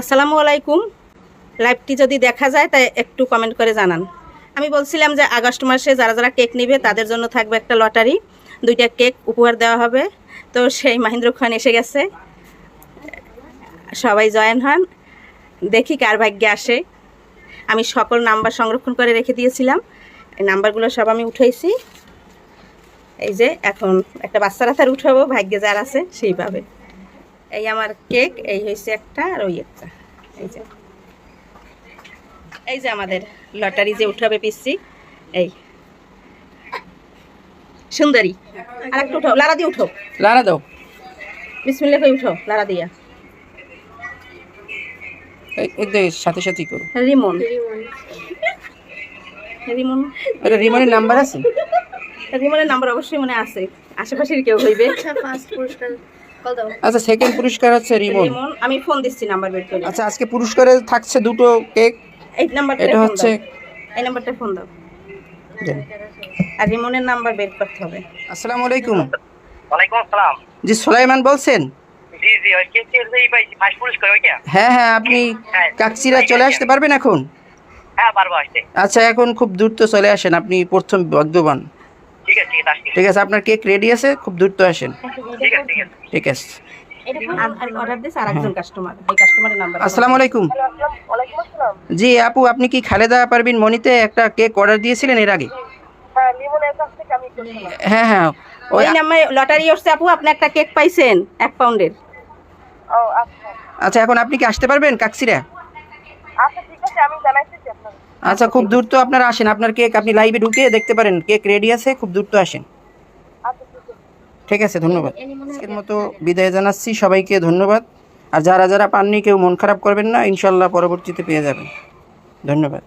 আসসালামু আলাইকুম। লাইভটি যদি দেখা যায়, তাই একটু কমেন্ট করে জানান। আমি বলছিলাম যে আগস্ট মাসে যারা যারা কেক নেবে, তাদের জন্য থাকবে একটা লটারি দুইটা কেক উপহার দেওয়া হবে। তো সেই মাহিন্দ্র খান এসে গেছে। সবাই জয়েন হন। দেখি কার ভাগ্যে আসে। আমি সকল নাম্বার সংরক্ষণ করে রেখে দিয়েছিলাম। এই নাম্বারগুলো সব আমি উঠাইছি। এই যে, এখন একটা বাচ্চার হাতে উঠাবো, ভাগ্যে যার আছে, সেই পাবে। এই আমার কেক এই হয়েছে একটা আর ওই একটা। এই যে। এই যে আমাদের লটারি যে উঠাবে পিসি এই। সুন্দরী আর একটু উঠো লারা দিয়ে উঠো লারা দাও। বিসমিল্লা করে উঠো লারা দিয়া। সাথে সাথেই করো। রিমন। রিমন। রিমনের নাম্বার আছে? রিমনের নাম্বার অবশ্যই মনে আছে। আশেপাশের কেউ হইবে। আচ্ছা সেকেন্ড পুরস্কার হচ্ছে রিমন। আমি ফোন দিচ্ছি নাম্বার বের করে। আচ্ছা আজকে পুরস্কারে থাকছে দুটো কেক এই নাম্বারটা এটা হচ্ছে এই নাম্বারটা ফোন দাও। আর রিমনের নাম্বার বের করতে হবে। আসসালামু আলাইকুম। ওয়ালাইকুম আসসালাম। জি সোলাইমান বলছেন? জি জি ওই পাইছি ফার্স্ট পুরস্কার ওইটা হ্যাঁ হ্যাঁ আপনি কাকচিরা চলে আসতে পারবেন এখন? হ্যাঁ পারব আসতে আচ্ছা এখন খুব দ্রুত চলে আসেন আপনি প্রথম ভাগ্যবান। ঠিক আছে আপনার কেক রেডি আছে? খুব দ্রুত আসেন। ঠিক আছে ঠিক আছে। ঠিক আছে। আর আর অর্ডার দিয়েছে আর একজন কাস্টমার এই কাস্টমারের নাম্বার আসসালামু আলাইকুম। জি আপু আপনি কি খালেদা পারবিন মনিতে একটা কেক অর্ডার দিয়েছিলেন এর আগে? হ্যাঁ হ্যাঁ হ্যাঁ। ওই লটারি আসছে আপু আপনি একটা কেক পাইছেন এক পাউন্ডের আচ্ছা। আচ্ছা এখন আপনি কি আসতে পারবেন কাকচিরা আচ্ছা ঠিক আছে আমি জানাইতেছি আপনাকে। আচ্ছা খুব দূর তো আপনারা আসেন। আপনার কেক আপনি লাইভে ঢুকে দেখতে পারেন। কেক রেডি আছে খুব দূর তো আসেন। আচ্ছা ঠিক আছে। ঠিক আছে ধন্যবাদ। আজকের মতো বিদায় জানাচ্ছি সবাইকে ধন্যবাদ। আর যারা যারা পাননি কেউ মন খারাপ করবেন না। ইনশাল্লাহ পরবর্তীতে পেয়ে যাবেন। ধন্যবাদ।